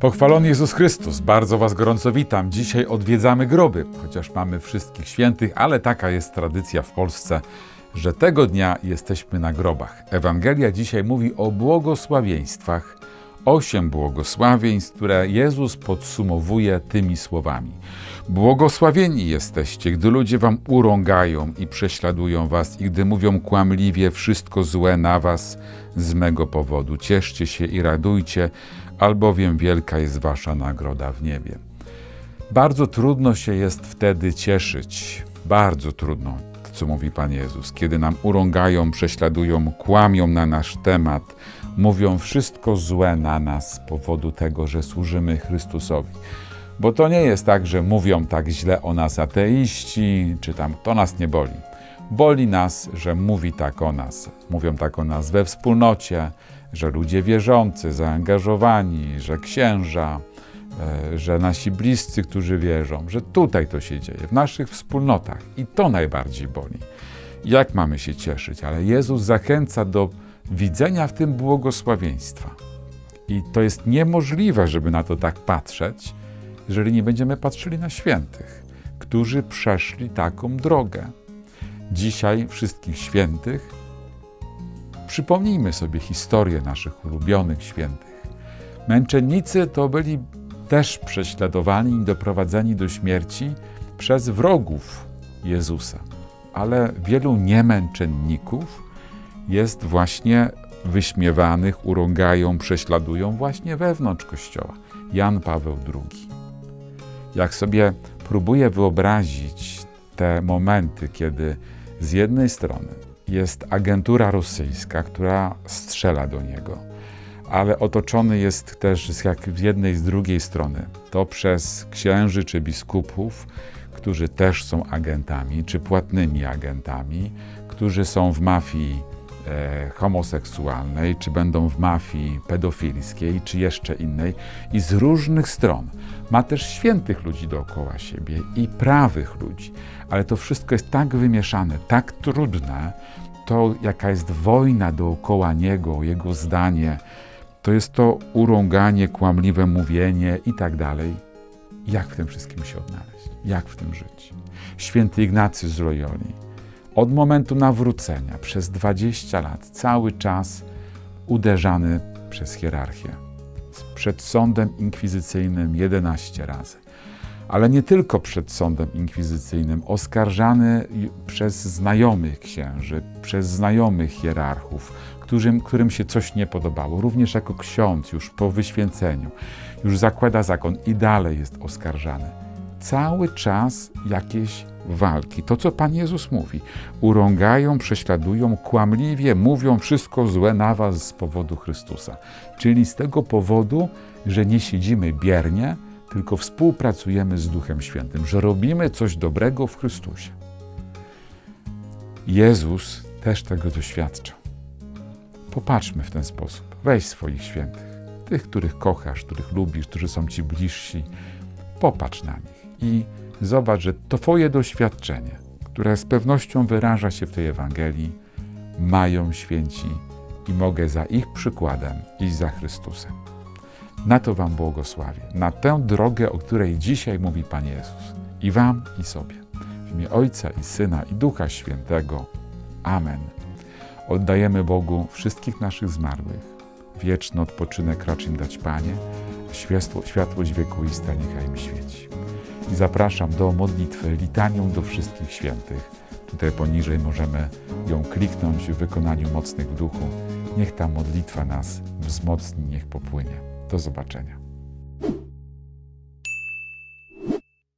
Pochwalony Jezus Chrystus, bardzo Was gorąco witam. Dzisiaj odwiedzamy groby, chociaż mamy wszystkich świętych, ale taka jest tradycja w Polsce, że tego dnia jesteśmy na grobach. Ewangelia dzisiaj mówi o błogosławieństwach, osiem błogosławieństw, które Jezus podsumowuje tymi słowami. Błogosławieni jesteście, gdy ludzie wam urągają i prześladują was, i gdy mówią kłamliwie wszystko złe na was z mego powodu. Cieszcie się i radujcie, albowiem wielka jest wasza nagroda w niebie. Bardzo trudno się jest wtedy cieszyć, bardzo trudno, co mówi Pan Jezus, kiedy nam urągają, prześladują, kłamią na nasz temat, mówią wszystko złe na nas z powodu tego, że służymy Chrystusowi. Bo to nie jest tak, że mówią tak źle o nas ateiści, czy tam to nas nie boli. Boli nas, że mówi tak o nas. Mówią tak o nas we wspólnocie, że ludzie wierzący, zaangażowani, że księża, e, że nasi bliscy, którzy wierzą, że tutaj to się dzieje, w naszych wspólnotach. I to najbardziej boli. Jak mamy się cieszyć? Ale Jezus zachęca do widzenia w tym błogosławieństwa. I to jest niemożliwe, żeby na to tak patrzeć, jeżeli nie będziemy patrzyli na świętych, którzy przeszli taką drogę. Dzisiaj wszystkich świętych przypomnijmy sobie historię naszych ulubionych świętych. Męczennicy to byli też prześladowani i doprowadzeni do śmierci przez wrogów Jezusa, ale wielu niemęczenników jest właśnie wyśmiewanych, urągają, prześladują właśnie wewnątrz Kościoła. Jan Paweł II. Jak sobie próbuję wyobrazić te momenty, kiedy z jednej strony jest agentura rosyjska, która strzela do niego, ale otoczony jest też jak z jednej z drugiej strony, to przez księży czy biskupów, którzy też są agentami, czy płatnymi agentami, którzy są w mafii homoseksualnej, czy będą w mafii pedofilskiej, czy jeszcze innej, i z różnych stron. Ma też świętych ludzi dookoła siebie i prawych ludzi, ale to wszystko jest tak wymieszane, tak trudne, to jaka jest wojna dookoła niego, jego zdanie, to jest to urąganie, kłamliwe mówienie i tak dalej. Jak w tym wszystkim się odnaleźć? Jak w tym żyć? Święty Ignacy z Loyoli od momentu nawrócenia przez 20 lat cały czas uderzany przez hierarchię. Przed sądem inkwizycyjnym 11 razy. Ale nie tylko przed sądem inkwizycyjnym, oskarżany przez znajomych księży, przez znajomych hierarchów, którym, którym się coś nie podobało, również jako ksiądz już po wyświęceniu, już zakłada zakon i dalej jest oskarżany. Cały czas jakieś walki. To, co Pan Jezus mówi. Urągają, prześladują, kłamliwie mówią wszystko złe na was z powodu Chrystusa. Czyli z tego powodu, że nie siedzimy biernie, tylko współpracujemy z Duchem Świętym, że robimy coś dobrego w Chrystusie. Jezus też tego doświadcza. Popatrzmy w ten sposób. Weź swoich świętych, tych, których kochasz, których lubisz, którzy są ci bliżsi. Popatrz na nich i zobacz, że Twoje doświadczenie, które z pewnością wyraża się w tej Ewangelii, mają święci i mogę za ich przykładem iść za Chrystusem. Na to Wam błogosławię, na tę drogę, o której dzisiaj mówi Pan Jezus. I Wam, i sobie. W imię Ojca, i Syna, i Ducha Świętego. Amen. Oddajemy Bogu wszystkich naszych zmarłych. Wieczny odpoczynek racz im dać, Panie. Światło, światłość wiekuista niechaj im świeci. I zapraszam do modlitwy, litanią do wszystkich świętych. Tutaj poniżej możemy ją kliknąć w wykonaniu mocnych w duchu. Niech ta modlitwa nas wzmocni, niech popłynie. Do zobaczenia.